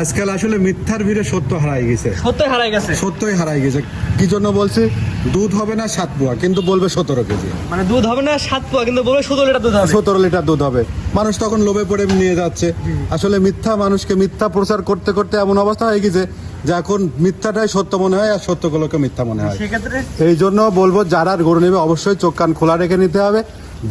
আজকাল আসলে মিথ্যার ভিড়ে সত্য হারাই গেছে। সত্যই হারাই গেছে। সত্যই হারাই গেছে। কি জন্য বলছি? দুধ হবে না সাত পোয়া কিন্তু বলবে সতেরো কেজি। মানে দুধ হবে না সাত পোয়া কিন্তু বলবে সতেরো লিটার দুধ হবে। সতেরো লিটার দুধ হবে। মানুষ তখন লোভে পড়ে নিয়ে যাচ্ছে। আসলে মিথ্যা মানুষকে মিথ্যা প্রচার করতে করতে এমন অবস্থা হয়ে গেছে যে এখন মিথ্যাটাই সত্য মনে হয় আর সত্যগুলোকে মিথ্যা মনে হয়। এই জন্য বলব যারা গরু নেবে অবশ্যই চোখ কান খোলা রেখে নিতে হবে।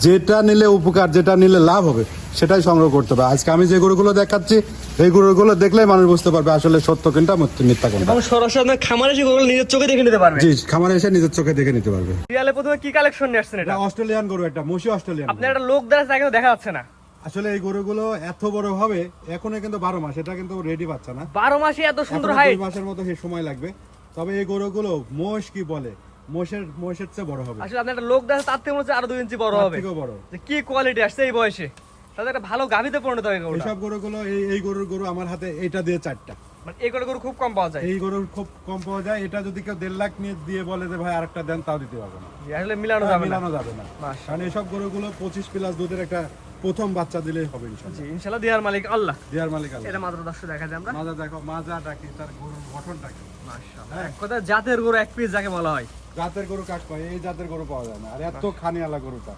যেটা নিলে উপকার যেটা নিলে লাভ হবে সেটাই সংগ্রহ করতে হবে। আজকে আমি যে গরুগুলো দেখাচ্ছি এই গরুগুলো দেখলেই মানুষ বুঝতে পারবে আসলে সত্য কোনটা মিথ্যা কোনটা। এবং সরাসরি আপনার খামারে এসে গরুগুলো নিজের চোখে দেখে নিতে পারবে। জি খামারে এসে নিজের চোখে দেখে নিতে পারবে। রিয়ালে প্রথমে কি কালেকশন নিয়ে আসছেন এটা? অস্ট্রেলিয়ান গরু একটা মসি অস্ট্রেলিয়ান আপনার একটা লোক দ্বারা দেখা যাচ্ছে না। আসলে এই গরুগুলো এত বড় হবে এখনও কিন্তু বারো মাস এটা কিন্তু রেডি পাচ্ছে না। বারো মাসে এত সুন্দর হাইট মাসের মতো সে সময় লাগবে। তবে এই গরুগুলো মোষ কি বলে? মোষের মোষের চেয়ে বড় হবে। আসলে আপনার একটা লোক দেখা তার থেকে মনে হচ্ছে আরও দুই ইঞ্চি বড় হবে। বড়। কি কোয়ালিটি আসছে এই বয়সে? তাদের একটা ভালো গাভিতে পরিণত এইসব গরুগুলো এই এই গরুর গরু আমার হাতে এটা দিয়ে চারটা। মানে এই করে গরু খুব কম পাওয়া যায়। এই গরুর খুব কম পাওয়া যায়। এটা যদি কেউ দেড় লাখ নিয়ে দিয়ে বলে যে ভাই আরেকটা দেন তাও দিতে পারব না। আসলে মিলানো যাবে মিলানো যাবে না। কারণ এইসব গরুগুলো পঁচিশ প্লাস দুধের একটা প্রথম বাচ্চা দিলেই হবে জি দেওয়ার মালিক আল্লাহ। দেয়ার মালিক আল্লাহ। এটা মাত্র দর্শক দেখা যায় আমরা। মাজা দেখো মাজা ডাকি তার গরুর গঠনটা কি? মাশাআল্লাহ। এক কথা জাতের গরু এক পিস যাকে বলা হয়। জাতের গরু কাক কয় এই জাতের গরু পাওয়া যায় না। আর এত খানিয়ালা গরুটা।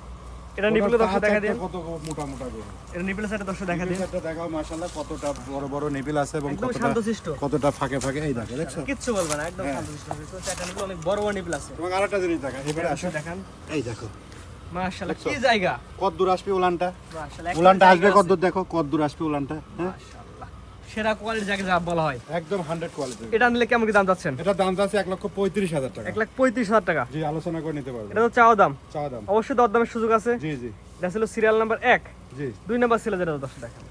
এটা নিপলে দর্শক দেখা দিন। কত মোটা মোটা গরু এটা নিপলে সাইডে দর্শক দেখা দিন। দেখাও মাশাআল্লাহ কতটা বড় বড় নিপিল আছে এবং কতটা কতটা ফাঁকে ফাঁকে এই দেখো দেখছ? কিচ্ছু বলবে না একদম হ্যাঁ। শান্তশিষ্ট তো চারটা নিপলে অনেক বড় বড় নিপল আছে। এবং আরেকটা জিনিস দেখা এবারে আসো। দেখান। এই দেখো। মাশাআল্লাহ কি জায়গা? কত দূর আসবে উলানটা? মাশাআল্লাহ উলানটা আসবে কতদূর কত দূর? দেখো কত দূর আসবে উলানটা হ্যাঁ? সেরা কোয়ালিটি যাকে যা বলা হয়। একদম হান্ড্রেড কোয়ালিটি এটা নিলে কেমন কি দাম যাচ্ছেন এটা দাম আছে এক লক্ষ পঁয়ত্রিশ হাজার টাকা। এক লাখ পঁয়ত্রিশ হাজার টাকা। জি আলোচনা করে নিতে পারবে এটা তো চাওয়া দাম। চাওয়া দাম। অবশ্যই দরদামের সুযোগ আছে। জি জি। এটা ছিল সিরিয়াল নাম্বার এক। জি। দুই নাম্বার ছিল যেটা দর্শক দেখেন।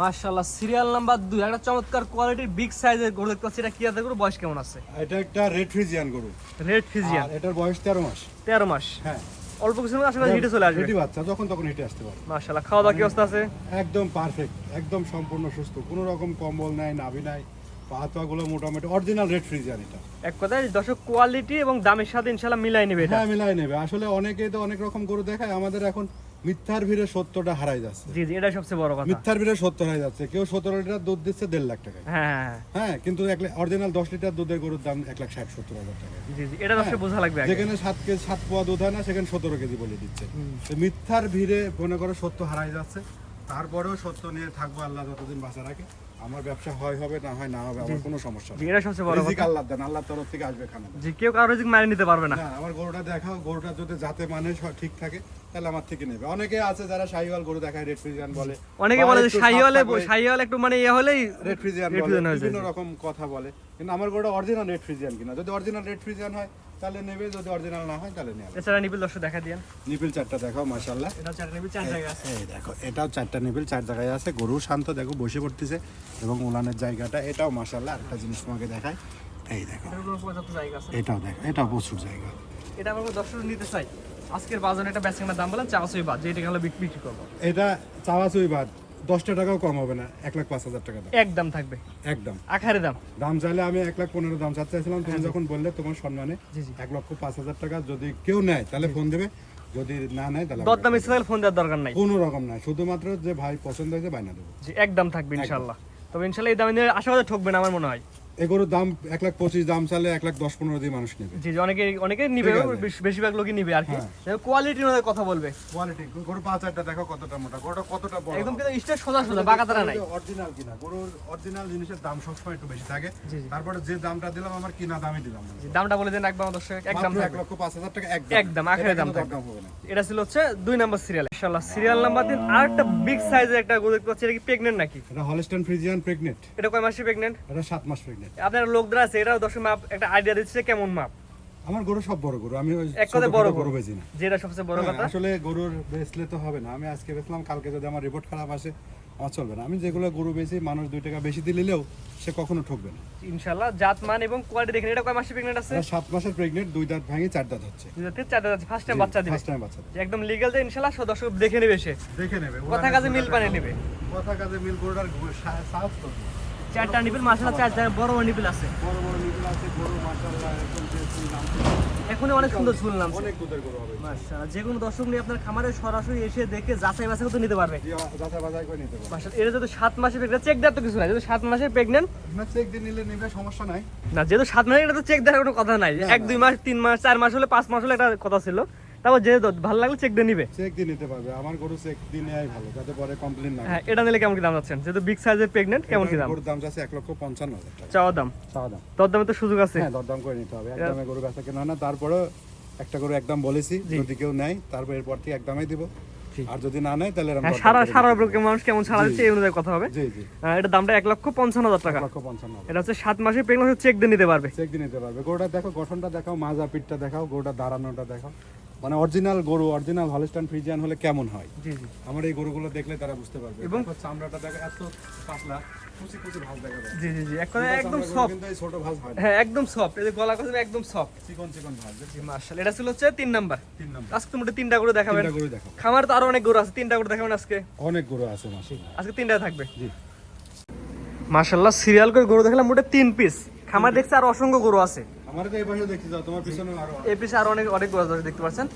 মাশাআল্লাহ সিরিয়াল নাম্বার দুই। একটা চমৎকার কোয়ালিটির বিগ সাইজের গরু দেখতে পাচ্ছি। এটা কি আছে গরু? বয়স কেমন আছে? এটা একটা রেড ফ্রিজিয়ান গরু। রেড ফিজিয়ান আর এটার বয়স তেরো মাস। তেরো মাস। হ্যাঁ। অল্প আসলে হিটে চলে আসবে। হিটে বাচ্চা যখন তখন হিটে আসতে পারে। মাশাআল্লাহ খাওয়া দাওয়া কি অবস্থা আছে? একদম পারফেক্ট একদম সম্পূর্ণ সুস্থ। কোনো রকম কম্বল নাই নাভি নাই পা গুলো মোটামুটি অরিজিনাল রেড ফ্রিজিয়ান এটা। এক কথায় দর্শক কোয়ালিটি এবং দামের সাথে ইনশাআল্লাহ মিলাই নেবে এটা। হ্যাঁ মিলাই নেবে। আসলে অনেকেই তো অনেক রকম গরু দেখায় আমাদের এখন মিথ্যার ভিড়ে সত্যটা হারাই যাচ্ছে। জি জি এটা সবচেয়ে বড় কথা। মিথ্যার ভিড়ে সত্য হারাই যাচ্ছে। কেউ সতেরো লিটার দুধ দিচ্ছে দেড় লাখ টাকায়। হ্যাঁ হ্যাঁ হ্যাঁ। হ্যাঁ কিন্তু অরিজিনাল দশ লিটার দুধের গরুর দাম এক লাখ ষাট সত্তর হাজার টাকা জি জি এটা দর্শক বোঝা লাগবে যেখানে সাত কেজি সাত পোয়া দুধ হয় না সেখানে সতেরো কেজি বলে দিচ্ছে। মিথ্যার ভিড়ে মনে করো সত্য হারাই যাচ্ছে। তারপরেও সত্য নিয়ে থাকব আল্লাহ যতদিন বাঁচা রাখে। আমার ব্যবসা হয় হবে না হয় না হবে আমার কোনো সমস্যা নেই। এটা সবচেয়ে বড় রিজিক কথা। আল্লাহ দেন আল্লাহর তরফ থেকে আসবে খানা জি কেউ কারও রিজিক নিতে পারবে না। আমার গরুটা দেখাও গরুটা যদি যাতে মানে ঠিক থাকে তাহলে আমার থেকে নেবে। অনেকে আছে যারা শাহিওয়াল গরু দেখায় রেড ফ্রিজিয়ান বলে। অনেকে বলে যে শাহিওয়ালে শাহিওয়াল একটু মানে ইয়ে হলেই রেড ফ্রিজিয়ান বলে। বিভিন্ন রকম কথা বলে। কিন্তু আমার গরুটা অরিজিনাল রেড ফ্রিজিয়ান কিনা। যদি অরিজিনাল রেড ফ্রিজিয়ান হয় তাহলে নেবে যদি অরিজিনাল না হয় তাহলে নেবে। এছাড়া নিপিল দর্শক দেখা দিয়েন। নিপিল চারটা দেখাও মাশাল্লাহ এটা চার নিপিল চার জায়গা আছে। এই দেখো এটাও চারটা নিপিল চার জায়গায় আছে। গরু শান্ত দেখো বসে পড়তেছে এবং উলানের জায়গাটা এটাও মাশাল্লাহ আরেকটা জিনিস তোমাকে দেখায় এই দেখো এটার জায়গা আছে। এটাও দেখো এটাও প্রচুর জায়গা। এটা আমরা দর্শক নিতে চাই। আজকের বাজারে একটা বেচকেনার দাম বলেন চারশোই বাদ যেটা হলো বিক- বিক্রি করব। এটা চাওয়াচুই বাদ। দশটা টাকাও কম হবে না এক লাখ পাঁচ হাজার টাকা দাম। একদম থাকবে। একদম। আখারে দাম। দাম চাইলে আমি এক লাখ পনেরো দাম চাচ্ছিলাম তুমি যখন বললে তোমার সম্মানে। এক লক্ষ পাঁচ হাজার টাকা যদি কেউ নেয় তাহলে ফোন দেবে যদি না নেয় তাহলে দরদাম ফোন দেওয়ার দরকার নাই। কোনো রকম নাই শুধুমাত্র যে ভাই পছন্দ হয়েছে বাইনা দেবো। জি একদম থাকবে ইনশাল্লাহ তবে ইনশাল্লাহ এই দামে আশা আশেপাশে ঠকবে না আমার মনে হয়। এগুলোর দাম এক লাখ পঁচিশ দাম চাইলে এক লাখ দশ পনেরো দিয়ে মানুষ নেবে। জি অনেকে অনেকে নিবে বেশিরভাগ লোকই নিবে আর কি। হ্যাঁ। কোয়ালিটি অনুযায়ী কথা বলবে। কোয়ালিটি গরু পাঁচ হাজারটা দেখো কতটা মোটা গরুটা কতটা বড়। একদম কিন্তু স্টেজ সোজা সোজা বাঁকাতারা নাই। অরিজিনাল কিনা গরুর অরিজিনাল জিনিসের দাম সবসময় একটু বেশি থাকে। তারপরে যে দামটা দিলাম আমার কিনা দামই দিলাম দামটা বলে দেন আমার দর্শক একদম এক লক্ষ পাঁচ হাজার টাকা একদম। একদম, আখেরে দাম হবে না। এটা ছিল হচ্ছে দুই নাম্বার সিরিয়াল ইনশাআল্লাহ সিরিয়াল নাম্বার তিন আর একটা বিগ সাইজের একটা গরু দেখতে পাচ্ছি এটা কি প্রেগনেন্ট নাকি? এটা হলস্টাইন ফ্রিজিয়ান প্রেগনেন্ট এটা কয় মাসে প্রেগনেন্ট এটা সাত মাস প্রেগনেন্ট আপনার লোকদের আছে এটা দর্শক মাপ একটা আইডিয়া দিচ্ছে কেমন মাপ? আমার গরু সব বড় গরু আমি এক ছোট বড় গরু বেচি না। যেটা সবচেয়ে বড় হ্যাঁ, কথা। আসলে গরুর বেচলে তো হবে না আমি আজকে বেচলাম কালকে যদি আমার রিপোর্ট খারাপ আসে আমার চলবে না। আমি যেগুলো গরু বেচি মানুষ দুই টাকা বেশি দিলেও সে কখনো ঠকবে না। ইনশাআল্লাহ জাত মান এবং কোয়ালিটি দেখেন এটা কয় মাসে প্রেগনেন্ট আছে? সাত মাসের প্রেগনেন্ট দুই দাঁত ভাঙি চার দাঁত হচ্ছে। দুই থেকে চারটা যাচ্ছে ফার্স্ট টাইম বাচ্চা দিবে। ফার্স্ট টাইম বাচ্চা যে একদম লিগ্যাল যে ইনশাআল্লাহ দর্শক দেখে নেবে সে। দেখে নেবে কথা কাজে মিল পানি নেবে। কথা কাজে মিল গরুটার সাহস তো চারটা নিপিল মাসালা চার বড় বড় নিপিল আছে। বড় বড় মিল আছে এখনই অনেক সুন্দর ঝুল নাম অনেক দুধের গরু হবে। মাশাআল্লাহ যে কোনো দর্শক নিয়ে আপনার খামারে সরাসরি এসে দেখে যাচাই বাছাই নিতে পারবে। যাচাই বাছাই করে নিতে পারবে। মাশাআল্লাহ এটা যদি সাত মাসে প্রেগনেন্ট চেক দেওয়ার তো কিছু নাই। যদি সাত মাসে প্রেগনেন্ট না চেক দিয়ে নিলে নিবে সমস্যা নাই। না যেহেতু সাত মাসে এটা তো চেক দেওয়ার কোনো কথা নাই। এক দুই মাস তিন মাস চার মাস হলে পাঁচ মাস হলে একটা কথা ছিল। তারপর যেহেতু ভালো লাগলে চেক দিয়ে নিবে। চেক দিয়ে নিতে পারবে আমার গরু চেক দিয়ে নেওয়াই ভালো যাতে পরে কমপ্লেন না হ্যাঁ এটা নিলে কেমন কি দাম যাচ্ছেন? যেহেতু বিগ সাইজের প্রেগনেন্ট কেমন কি দাম? গরুর দাম যাচ্ছে এক লক্ষ পঞ্চান্ন হাজার চাওয়া দাম? চাওয়া দাম। তো সুযোগ আছে। হ্যাঁ দরদাম করে নিতে হবে। একদমে গরু বেচা কেনা না তারপরে একটা গরু একদম বলেছি যদি কেউ নেয় তারপর এরপর থেকে একদমই দিব। আর যদি না নেয় তাহলে হ্যাঁ সারা সারা মানুষ কেমন ছাড়া দিচ্ছে এই অনুযায়ী কথা হবে। জি জি। আহ, দামটা এক লক্ষ পঞ্চান্ন হাজার টাকা। লক্ষ পঞ্চান্ন এটা হচ্ছে সাত মাসে প্রেগনেন্ট চেক দিয়ে নিতে পারবে। চেক দিয়ে নিতে পারবে। গরুটা দেখো গঠনটা দেখাও মাজা পিঠটা দেখাও গরুটা দাঁড়ানোটা দেখাও। মানে অরিজিনাল গরু অরিজিনাল হলস্টাইন ফ্রিজিয়ান হলে কেমন হয়? জি জি। আমার এই গরুগুলো দেখলে তারা বুঝতে পারবে। এবং- চামড়াটা দেখো এত পাতলা কুচি কুচি ভাঁজ দেখা যায়। জি জি জি। এক কথায় একদম সফট কিন্তু এই ছোট ভাঁজ হয় হ্যাঁ একদম সফট এই যে গলা কথা একদম সফট চিকন চিকন ভাঁজ জি মার্শাল এটা ছিল হচ্ছে নাম্বার। নম্বর। আজকে তিনটা দেখাবেন। তিনটা গরু খামার তো আরও অনেক গরু আছে তিনটা করে দেখাবেন আজকে। অনেক গরু আছে আজকে তিনটা থাকবে। জি। সিরিয়াল করে গরু দেখলাম মোটে তিন পিস খামার দেখছে আর অসংখ্য গরু আছে। এই দেখতে আরও অনেক অনেক গরু পাচ্ছেন?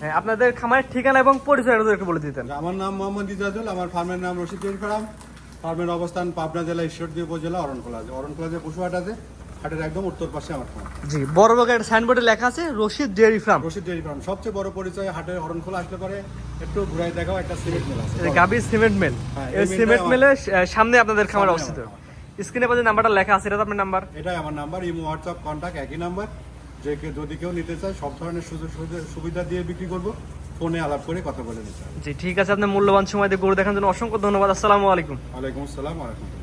হ্যাঁ আপনাদের খামারের ঠিকানা এবং পরিচয় একটু বলে দিতেন। আমার নাম মোহাম্মদ ইজাজুল আমার ফার্মের নাম রশিদ ফার্ম ফার্মের অবস্থান পাবনা জেলা ঈশ্বরদী উপজেলা অরণখোলা আছে। অরণখোলা যে পশুহাট আছে হাটের একদম উত্তর পাশে আমার ফার্ম। জি বড় বড় একটা সাইনবোর্ডে লেখা আছে Rashid dairy farm. Rashid dairy farm সবচেয়ে বড় পরিচয় হাটের অরণখোলা আসলে পরে একটু ঘুরাই দেখাও একটা সিমেন্ট মিল আছে। গাবি সিমেন্ট মিল। হ্যাঁ, এই সিমেন্ট সামনে আপনাদের খামার অবস্থিত। স্ক্রিনে পাশে নাম্বারটা লেখা আছে এটা আপনার নাম্বার? এটাই আমার নাম্বার ইমো হোয়াটসঅ্যাপ কন্ট্যাক্ট একই নাম্বার। যে কেউ যদি কেউ নিতে চায় সব ধরনের সুযোগ সুবিধা- সুবিধা দিয়ে বিক্রি করব। ফোনে আলাপ করে কথা বলে নিতে জি ঠিক আছে আপনার মূল্যবান সময় দিয়ে গরু দেখার জন্য অসংখ্য ধন্যবাদ আসসালামু আলাইকুম। ওয়ালাইকুম আসসালাম ওরহামতুল্লাহ